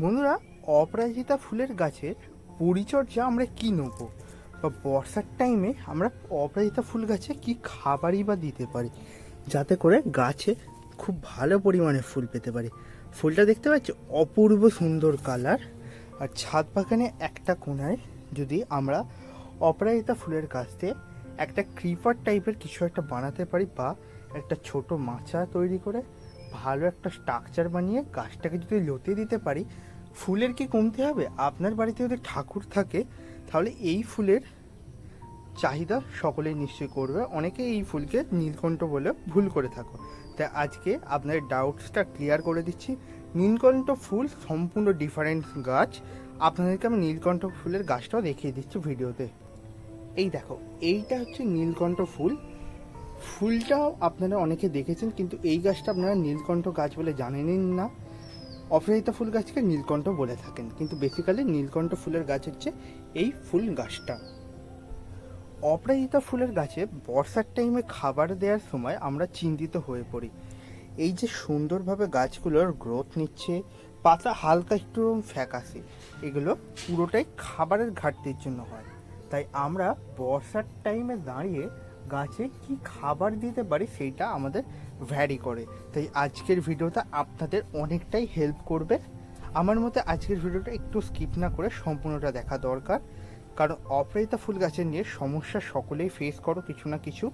বন্ধুরা, অপরাজিতা ফুলের গাছের পরিচর্যা আমরা কি নেব? বা বর্ষার টাইমে আমরা অপরাজিতা ফুল গাছে কি খাবারই বা দিতে পারি? যাতে করে গাছে খুব ভালো পরিমাণে ফুল পেতে পারি। ফুলটা দেখতে পাচ্ছি, অপূর্ব সুন্দর কালার আর ছাদ বাগানে একটা কোনায় যদি আমরা অপরাজিতা ফুলের গাছ দিয়ে একটা ক্রিপার টাইপের কিছু একটা বানাতে পারি বা একটা ছোট মাচা তৈরি করে ভালো একটা স্ট্রাকচার বানিয়ে গাছটাকে যদি লতে দিতে পারি, ফুলের কি কমতে হবে? আপনার বাড়িতে যদি ঠাকুর থাকে, তাহলে এই ফুলের চাহিদা সকলেই নিশ্চয়ই করবে। অনেকে এই ফুলকে নীলকণ্ঠ বলে ভুল করে থাকো। তাই আজকে আপনার ডাউটসটা ক্লিয়ার করে দিচ্ছি। নীলকণ্ঠ ফুল সম্পূর্ণ ডিফারেন্ট গাছ। আপনাদেরকে আমি নীলকণ্ঠ ফুলের গাছটাও দেখিয়ে দিচ্ছি ভিডিওতে। এই দেখো, এইটা হচ্ছে নীলকণ্ঠ ফুল। ফুলটাও আপনারা অনেকে দেখেছেন, কিন্তু এই গাছটা আপনারা নীলকণ্ঠ গাছ বলে জানেনই না। অপরাজিতা ফুল গাছকে নীলকণ্ঠ বলে থাকেন, কিন্তু বেসিক্যালি নীলকণ্ঠ ফুলের গাছ হচ্ছে এই ফুল গাছটা। অপরাজিতা ফুলের গাছে বর্ষার টাইমে খাবার দেওয়ার সময় আমরা চিন্তিত হয়ে পড়ি। এই যে সুন্দরভাবে গাছগুলোর গ্রোথ নিচ্ছে, পাতা হালকা একটু ফ্যাকাশে, এগুলো পুরোটাই খাবারের ঘাটতির জন্য হয়। তাই আমরা বর্ষার টাইমে দাঁড়িয়ে গাছে কি খাবার দিতে পারি সেইটা আমাদের ভ্যারি করে। তাই আজকের ভিডিওটা আপনাদের অনেকটাই হেল্প করবে। আমার মতে আজকের ভিডিওটা একটু স্কিপ না করে সম্পূর্ণটা দেখা দরকার। কারণ অপরাজিতা ফুল গাছের নিয়ে সমস্যা সকলেই ফেস করো কিছু না কিছু।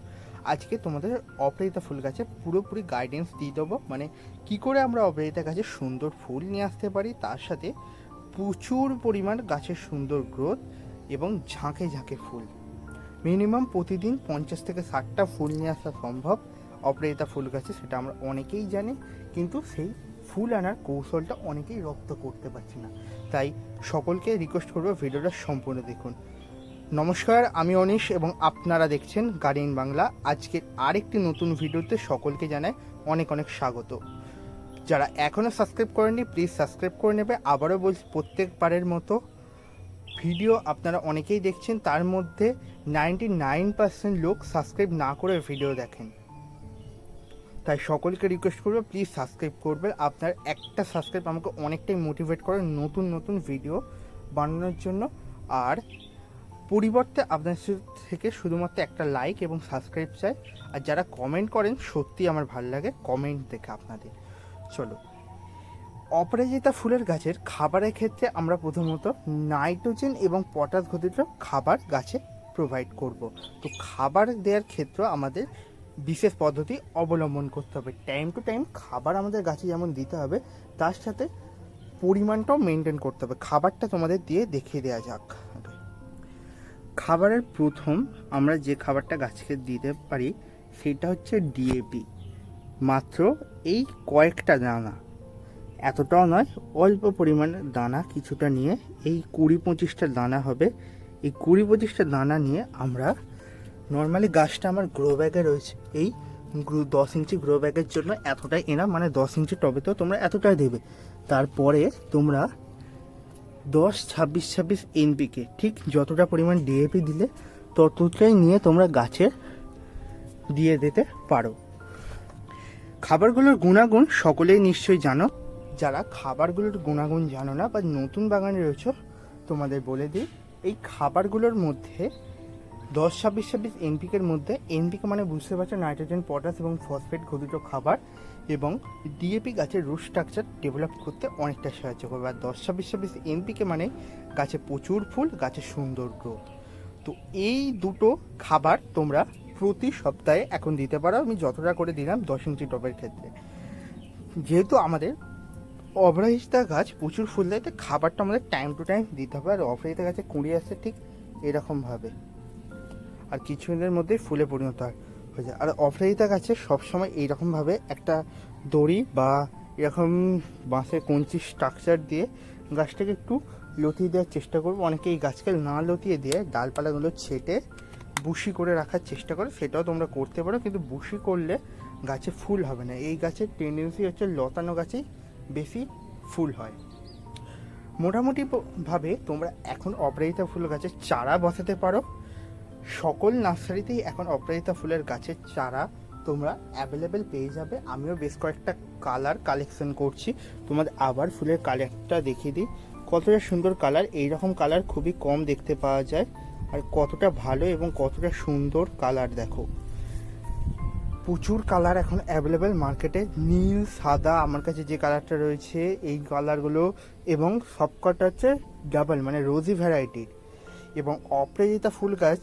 আজকে তোমাদের অপরাজিতা ফুল গাছে পুরোপুরি গাইডেন্স দিয়ে দেবো। মানে কি করে আমরা অপরাজিতা গাছে সুন্দর ফুল নিয়ে আসতে পারি, তার সাথে প্রচুর পরিমাণ গাছের সুন্দর গ্রোথ এবং ঝাঁকে ঝাঁকে ফুল। মিনিমাম প্রতিদিন পঞ্চাশ থেকে ষাটটা ফুল নিয়ে আসা সম্ভব। অপরাজিতা ফুল গাছে সেটা আমরা অনেকেই জানি, কিন্তু সেই ফুল আনার কৌশলটা অনেকেই রপ্ত করতে পারছি না। তাই সকলকে রিকোয়েস্ট করব ভিডিওটা সম্পূর্ণ দেখুন। নমস্কার, আমি অনিশ এবং আপনারা দেখছেন গার্ডিয়ান বাংলা। আজকের আরেকটি নতুন ভিডিওতে সকলকে জানায় অনেক অনেক স্বাগত। যারা এখনও সাবস্ক্রাইব করেননি প্লিজ সাবস্ক্রাইব করে নেবে। আবারও বলছি, প্রত্যেকবারের মতো ভিডিও আপনারা অনেকেই দেখছেন, তার মধ্যে নাইনটি নাইন পার্সেন্ট লোক সাবস্ক্রাইব না করে ভিডিও দেখেন। তাই সকলকে রিকোয়েস্ট করব প্লিজ সাবস্ক্রাইব করবেন। আপনার একটা সাবস্ক্রাইব আমাকে অনেকটাই মোটিভেট করে নতুন নতুন ভিডিও বানানোর জন্য। আর পরিবর্তে আপনার থেকে শুধুমাত্র একটা লাইক এবং সাবস্ক্রাইব চাই। আর যারা কমেন্ট করেন সত্যি আমার ভালো লাগে কমেন্ট দেখে আপনাদের। চলো। অপরাজিতা ফুলের গাছের খাবারের ক্ষেত্রে আমরা প্রথমত নাইট্রোজেন এবং পটাশ ঘটিত খাবার গাছে প্রোভাইড করব। তো খাবার দেওয়ার ক্ষেত্রে আমাদের বিশেষ পদ্ধতি অবলম্বন করতে হবে। টাইম টু টাইম খাবার আমাদের গাছে যেমন দিতে হবে, তার সাথে পরিমাণটাও মেনটেন করতে হবে। খাবারটা তোমাদের দিয়ে দেখিয়ে দেওয়া যাক। খাবারের প্রথম আমরা যে খাবারটা গাছকে দিতে পারি, সেটা হচ্ছে ডিএপি মাত্র এই কয়েকটা দানা এতটাও নয়, অল্প পরিমাণে দানা কিছুটা নিয়ে এই কুড়ি পঁচিশটা দানা হবে। এই কুড়ি পঁচিশটা দানা নিয়ে আমরা নর্মালি গাছটা আমার গ্রো ব্যাগে রয়েছে। এই গ্রো- দশ ইঞ্চি গ্রো ব্যাগের জন্য এতটাই এনা মানে দশ ইঞ্চি টবে তো তোমরা এতটাই দেবে। তারপরে তোমরা দশ, ছাব্বিশ ছাব্বিশ এনপিকে ঠিক যতটা পরিমাণ ডিএপি দিলে ততটাই নিয়ে তোমরা গাছের দিয়ে দিতে পারো। খাবারগুলোর গুণাগুণ সকলেই নিশ্চয়ই জানো। যারা খাবারগুলোর গুণাগুণ জানো না বা নতুন বাগানে রয়েছে, তোমাদের বলে দিই, এই খাবারগুলোর মধ্যে দশ ছাব্বিশ ছাব্বিশ এনপিকের মধ্যে, এনপিকে মানে বুঝতে পারছ, নাইট্রোজেন, পটাশ এবং ফসফেট ঘটিত খাবার এবং ডিএপি গাছের রুট স্ট্রাকচার ডেভেলপ করতে অনেকটা সাহায্য করবে। আর দশ ছাব্বিশ ছাব্বিশ এনপিকে মানে গাছে প্রচুর ফুল গাছের সুন্দর গ্রোথ তো এই দুটো খাবার তোমরা প্রতি সপ্তাহে এখন দিতে পারো। আমি যতটা করে দিলাম, দশ ইঞ্চি টবের ক্ষেত্রে। যেহেতু আমাদের অপরাজিতা গাছ প্রচুর ফুল দেয় তাই খাবারটা আমাদের টাইম টু টাইম দিতে হবে। আর অপরাজিতা গাছে কুঁড়ি আসছে ঠিক এরকমভাবে আর কিছুদিনের মধ্যেই ফুলে পরিণত হয়, হয়ে যায়। আর অপরাজিতা গাছে সবসময় এইরকমভাবে একটা দড়ি বা এরকম বাঁশের কঞ্চি স্ট্রাকচার দিয়ে গাছটাকে একটু লতিয়ে দেওয়ার চেষ্টা করব। অনেকে এই গাছকে না লতিয়ে দিয়ে ডালপালাগুলো ছেটে বুশি করে রাখার চেষ্টা করে, সেটাও তোমরা করতে পারো। কিন্তু বুশি করলে গাছে ফুল হবে না। এই গাছের টেন্ডেন্সি হচ্ছে লতানো গাছেই বেশি ফুল হয়। মোটামুটি ভাবে তোমরা এখন অপরাজিতা ফুল গাছের চারা বসাতে পারো। সকল নার্সারিতেই এখন অপরাজিতা ফুলের গাছের চারা তোমরা অ্যাভেলেবেল পেয়ে যাবে। আমিও বেশ কয়েকটা কালার কালেকশন করছি। তোমাদের আবার ফুলের কালারটা দেখিয়ে দিই। কতটা সুন্দর কালার এই রকম কালার খুবই কম দেখতে পাওয়া যায়। আর কতটা ভালো এবং কতটা সুন্দর কালার দেখো। প্রচুর কালার এখন অ্যাভেলেবেল মার্কেটে নীল, সাদা, আমার কাছে যে কালারটা রয়েছে, এই কালারগুলো এবং সবকটা হচ্ছে ডাবল মানে রোজি ভ্যারাইটির এবং অপরাজিতা ফুল গাছ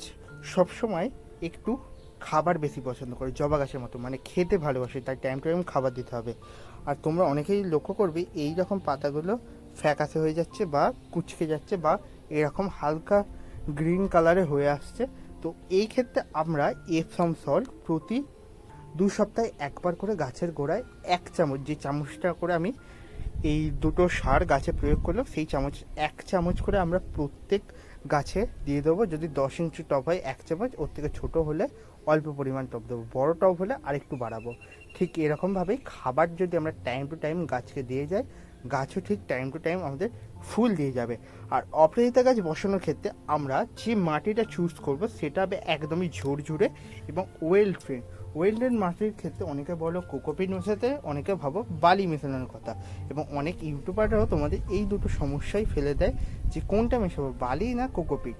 সবসময় একটু খাবার বেশি পছন্দ করে, জবা গাছের মতো মানে খেতে ভালোবাসে, তাই টাইম টু টাইম খাবার দিতে হবে। আর তোমরা অনেকেই লক্ষ্য করবে এই রকম পাতাগুলো ফ্যাকাসে হয়ে যাচ্ছে বা কুচকে যাচ্ছে বা এরকম হালকা গ্রিন কালারে হয়ে আসছে। তো এই ক্ষেত্রে আমরা এপসম সল্ট প্রতি দু সপ্তাহে একবার করে গাছের গোড়ায় এক চামচ, যে চামচটা করে আমি এই দুটো সার গাছে প্রয়োগ করলাম, সেই চামচ, এক চামচ করে আমরা প্রত্যেক গাছে দিয়ে দেবো। যদি দশ ইঞ্চি টব হয়, এক চামচ, ওর থেকে ছোট হলে অল্প পরিমাণ টব দেবো। বড় টব হলে আরেকটু বাড়াবো। ঠিক এরকমভাবেই খাবার যদি আমরা টাইম টু টাইম গাছকে দিয়ে যাই, গাছও ঠিক টাইম টু টাইম আমাদের ফুল দিয়ে যাবে। আর অপরাজিতা গাছ বসানোর ক্ষেত্রে আমরা যে মাটিটা চুজ করব, সেটা হবে একদমই ঝুরঝুরে এবং ওয়েল ট্রেন ওয়েল ট্রেন মাটির ক্ষেত্রে অনেকে বলো কোকোপিট মেশাতে, অনেকে ভাবো বালি মেশানোর কথা। এবং অনেক ইউটিউবাররাও তোমাদের এই দুটো সমস্যাই ফেলে দেয় যে কোনটা মেশাবো, বালি না কোকোপিট?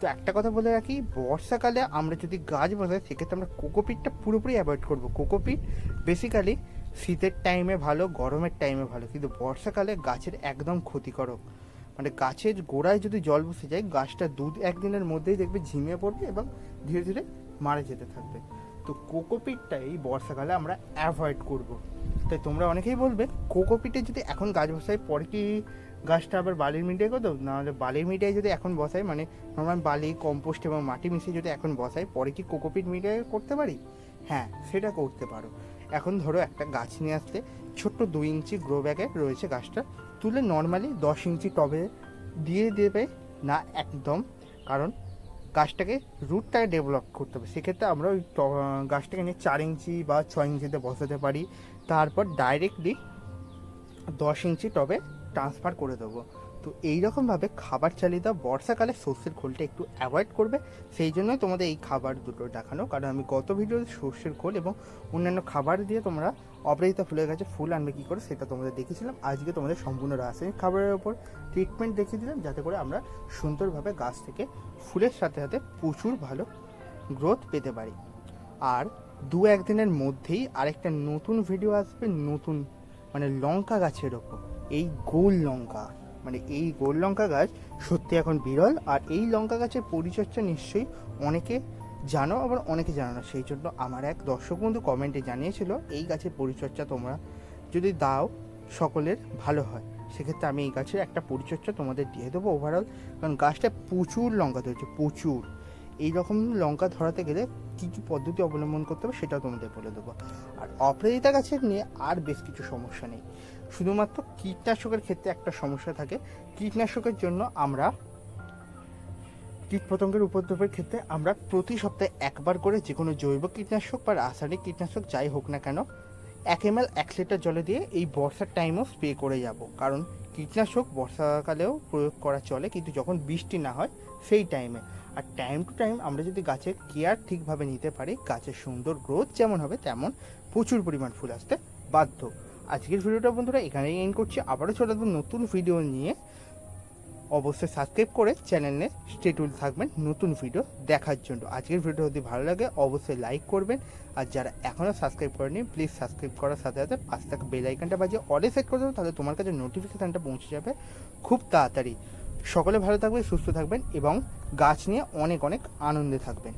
তো একটা কথা বলে রাখি, বর্ষাকালে আমরা যদি গাছ বসাই, সেক্ষেত্রে আমরা কোকোপিটটা পুরোপুরি অ্যাভয়েড করব। কোকোপিট বেসিক্যালি শীতের টাইমে ভালো, গরমের টাইমে ভালো, কিন্তু বর্ষাকালে গাছের একদম ক্ষতিকারক মানে গাছের গোড়ায় যদি জল বসে যায়, গাছটা দু একদিনের মধ্যেই দেখবে ঝিমিয়ে পড়বে এবং ধীরে ধীরে মারা যেতে থাকবে। তো কোকোপিটটা এই বর্ষাকালে আমরা অ্যাভয়েড করব। তাই তোমরা অনেকেই বলবে, কোকোপিটে যদি এখন গাছ বসাই, পরে কি গাছটা আবার বালির মিডিয়ায় করতো নাহলে বালির মিডিয়ায় যদি এখন বসাই মানে নর্মাল বালি কম্পোস্ট এবং মাটি মিশিয়ে যদি এখন বসাই, পরে কি কোকোপিট মিডিয়ায় করতে পারি? হ্যাঁ সেটা করতে পারো। এখন ধরো একটা গাছ নিয়ে আসতে, ছোট্ট দুই ইঞ্চি গ্রো ব্যাগে রয়েছে গাছটা, তুলে নর্মালি দশ ইঞ্চি টবে দিয়ে দেবে, না একদম, কারণ গাছটাকে রুটটাকে ডেভেলপ করতে হবে। সেক্ষেত্রে আমরা ওই গাছটাকে নিয়ে চার ইঞ্চি বা ছয় ইঞ্চিতে বসাতে পারি। তারপর ডাইরেক্টলি দশ ইঞ্চি টবে ট্রান্সফার করে দেবো। তো এইরকমভাবে খাবার দেওয়া বর্ষাকালে সর্ষের খোলটা একটু অ্যাভয়েড করবে। সেই জন্যই তোমাদের এই খাবার দুটো দেখানো। কারণ আমি গত ভিডিওতে সর্ষের খোল এবং অন্যান্য খাবার দিয়ে তোমরা অপরাজিতা ফুলের গাছে ফুল আনবে কী করে সেটা তোমাদের দেখিয়েছিলাম। আজকে তোমাদের সম্পূর্ণ রাসায়নিক খাবারের ওপর ট্রিটমেন্ট দেখিয়ে দিলাম, যাতে করে আমরা সুন্দরভাবে গাছ থেকে ফুলের সাথে সাথে প্রচুর ভালো গ্রোথ পেতে পারি। আর দু একদিনের মধ্যেই আরেকটা নতুন ভিডিও আসবে, নতুন মানে লঙ্কা গাছের ওপর, এই গোল লঙ্কা। মানে এই গোল লঙ্কা গাছ সত্যি এখন বিরল, আর এই লঙ্কা গাছের পরিচর্যা নিশ্চয়ই অনেকে জানো, আবার অনেকে জানো না। সেই জন্য আমার এক দর্শক বন্ধু কমেন্টে জানিয়েছিল, এই গাছের পরিচর্যা তোমরা যদি দাও, সকলের ভালো হয়। সেক্ষেত্রে আমি এই গাছের একটা পরিচর্যা তোমাদের দিয়ে দেবো ওভারঅল কারণ গাছটা প্রচুর লঙ্কা ধরেছে, প্রচুর। এই রকম লঙ্কা ধরাতে গেলে কী কী পদ্ধতি অবলম্বন করতে হবে সেটাও তোমাদের বলে দেবো। আর অপরাজিতা গাছের নিয়ে আর বেশ কিছু সমস্যা নেই। শুধুমাত্র কীটনাশকের ক্ষেত্রে একটা সমস্যা থাকে। কীটনাশকের জন্য আমরা কীটপতঙ্গের উপদ্রবের ক্ষেত্রে আমরা প্রতি সপ্তাহে একবার করে যে কোনো জৈব কীটনাশক বা রাসায়নিক কীটনাশক যাই হোক না কেন, এক এম এল এক লিটার জলে দিয়ে এই বর্ষার টাইমেও স্প্রে করে যাব। কারণ কীটনাশক বর্ষাকালেও প্রয়োগ করা চলে, কিন্তু যখন বৃষ্টি না হয় সেই টাইমে আর টাইম টু টাইম আমরা যদি গাছের কেয়ার ঠিকভাবে নিতে পারি, গাছের সুন্দর গ্রোথ যেমন হবে তেমন প্রচুর পরিমাণ ফুল আসতে বাধ্য। আজকের ভিডিওটা বন্ধুরা এখানেই এন্ড করছি। আবারও চলে আসব নতুন ভিডিও নিয়ে। অবশ্যই সাবস্ক্রাইব করে চ্যানেলে স্টেটুল থাকবেন নতুন ভিডিও দেখার জন্য। আজকের ভিডিও যদি ভালো লাগে, অবশ্যই লাইক করবেন। আর যারা এখনও সাবস্ক্রাইব করেনি প্লিজ সাবস্ক্রাইব করার সাথে সাথে পাঁচ টাকা বেল আইকনটা বাজিয়ে অলে সেট করে দেবো তাহলে তোমার কাছে নোটিফিকেশানটা পৌঁছে যাবে খুব তাড়াতাড়ি। সকলে ভালো থাকবে সুস্থ থাকবেন এবং গাছ নিয়ে অনেক অনেক আনন্দে থাকবেন।